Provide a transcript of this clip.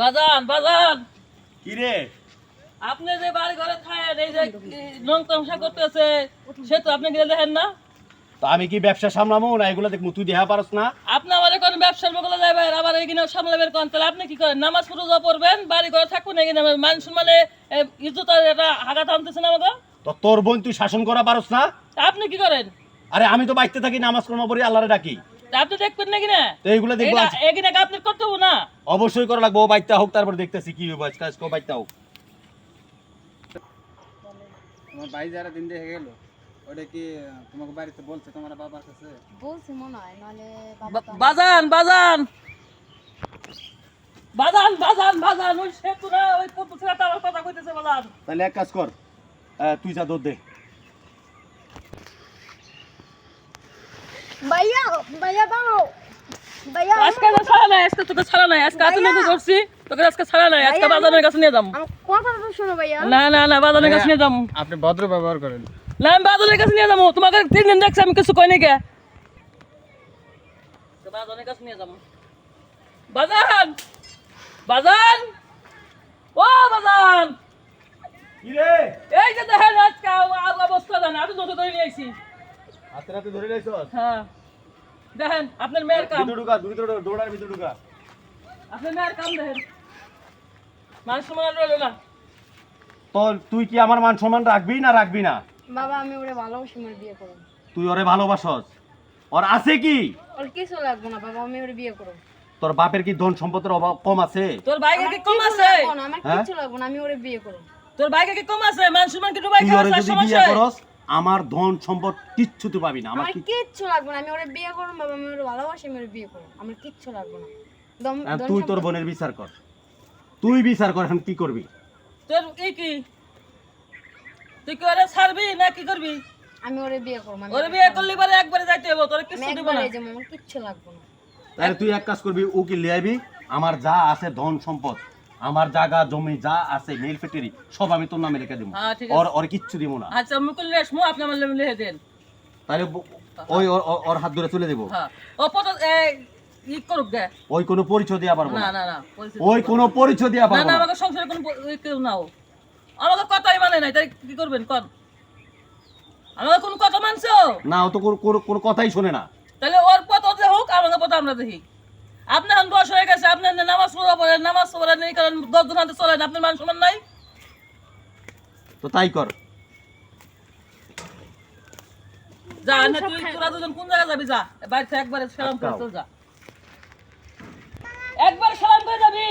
বাজান বাজান। কি রে? আপনি যে বাড়ি ঘরে খায়েন এই যে নং তামসা করতেছে সে তো আপনি গিয়ে দেখেন না? তো আমি কি ব্যবসা সামলামো না? এগুলো দেখব তুই দেখা পারস না? আপনি আমার কোন ব্যবসার বগলে যাবেন আবার এখানে সামলাবেন কোন তাহলে আপনি কি করেন? নামাজ পড়ে পড়বেন বাড়ি ঘরে থাকবেন এখানে মান সম্মানে ইজ্জত আর এটা হাগাত আনতেছেন আমাকে? তো তোর বোন তুই শাসন করা পারস না? আপনি কি করেন? আরে আমি তো বাইতে থাকি নামাজ কর্ম পড়ি আল্লাহরে ডাকি। তা আপনি দেখবেন না তো এইগুলো দেখব এখানে আপনার কর্তব্য না? অবশ্যই করা লাগবো ও বাইতে হোক তারপর দেখতেছি কি হবে আজকে আজকে ও বাইতে হোক। তোমার ভাই যারা দিন দেখে গেল ওটা কি তোমাকে বাড়িতে বলছে তোমার বাবার কাছে? বলছি মনে হয় নাহলে আমার- বাজান বাজান! বাজান বাজান বাজান ওই সেতু না ওই ছেলেটা আমার কথা কইতেছে বাজান। তাহলে এক কাজ কর তুই যা দৌড় দে। ভাইয়া ভাইয়া দাও আজকে তো ছাড়া নাই আজকে তোকে ছাড়া নাই আজকে এত করছি তোকে আজকে ছাড়া নাই আজকে বাজানের কাছে নিয়ে যাম। কথাটা শোনো ভাইয়া। না না না বাজানের কাছে নিয়ে যাম। আপনি ভদ্র ব্যবহার করেন। না আমি বাজানের কাছে নিয়ে যাব তোমাকে তিন দিন দেখছি আমি কিছু কই নাকি বাজানের কাছে নিয়ে যাব। বাজান! বাজান! ও বাজান! এই যে দেখেন আজকে অবস্থা জানা আমি নতুন ধরে নিয়ে আইছি। হাতে রাতে ধরে লাইছস হ্যাঁ। দেখেন আপনার মেয়ের কাম। ভিতর ঢুকা ভিতর ঢুকা, দৌড়ার ভিতর ঢুকা। আপনার মেয়ের কাম দেখেন। সমান রইল না। তো তুই কি আমার মান সম্মান রাখবি না রাখবি না? বাবা আমি ওরে ভালোবাসি মোর বিয়ে করো তুই ওরে ভালোবাসস। ওর আছে কি? ওর কিছু লাগবে না বাবা আমি ওরে বিয়ে করো তোর বাপের কি ধন সম্পদের অভাব কম আছে? তোর বাইকে কি কম আছে? আমার হ্যাঁ? কিছু লাগবে না আমি ওরে বিয়ে করো তোর বাইকে কি কম আছে? মান সম্মান কি ডুবাই খাওয়া সমস্যা বিয়ে করস আমার ধন সম্পদ কিচ্ছু তুই পাবি না। আমার কিচ্ছু লাগবে না। আমি ওরে বিয়ে করো বাবা আমি ওরে ভালোবাসি আমি ওরে বিয়ে করো আমার কিচ্ছু লাগবে না। দম তুই তোর বোনের বিচার কর। তুই বিচার কর এখন কি করবি? তোর এই কি? তুই কি ওরে ছাড়বি না কি করবি? আমি ওরে বিয়ে করব আমি ওরে বিয়ে করলি পরে একবারে যাইতে হবে তোর কিছু দিব না। যাব আমার কিচ্ছু লাগবে না। তাহলে তুই এক কাজ করবি ও কি লিয়াবি আমার যা আছে ধন সম্পদ আমার জায়গা জমি যা আছে মিল ফ্যাক্টরি সব আমি তোর নামে রেখে দেবো হ্যাঁ ওর আছে। ওর কিচ্ছু দিব না। আচ্ছা মুকুল রেশমু আপনি আমার লেমন লিখে দেন। তাহলে ওই ওর- হাত ধরে চলে দেবো। হ্যাঁ। ও পত ই করুক গে। ওই কোনো পরিচয় দেওয়া পারব না। না না ওই কোনো পরিচয় দেওয়া না পারব না। না আমাকে সংসারে কোনো প- ই কেউ নাও। আমাকে কথাই মানে নাই তাই কি করবেন? কন। আমাকে কোনো কথা মানছো? না ও তো কোনো- কথাই শোনে না। তাহলে ওর ও যে হোক আমাকে পথ আমরা দেখি। আপনি এখন বয়স হয়ে গেছে আপনি নামাজ পড়া পড়েন নামাজ পড়েন এই কারণ দশজন হাতে চলেন আপনার মান সমান নাই? তো তাই কর। যা না তুই তোরা দুজন কোন জায়গায় যাবি? যা বাড়িতে একবারে সালাম করে চল যা। একবার সালাম করে যাবি?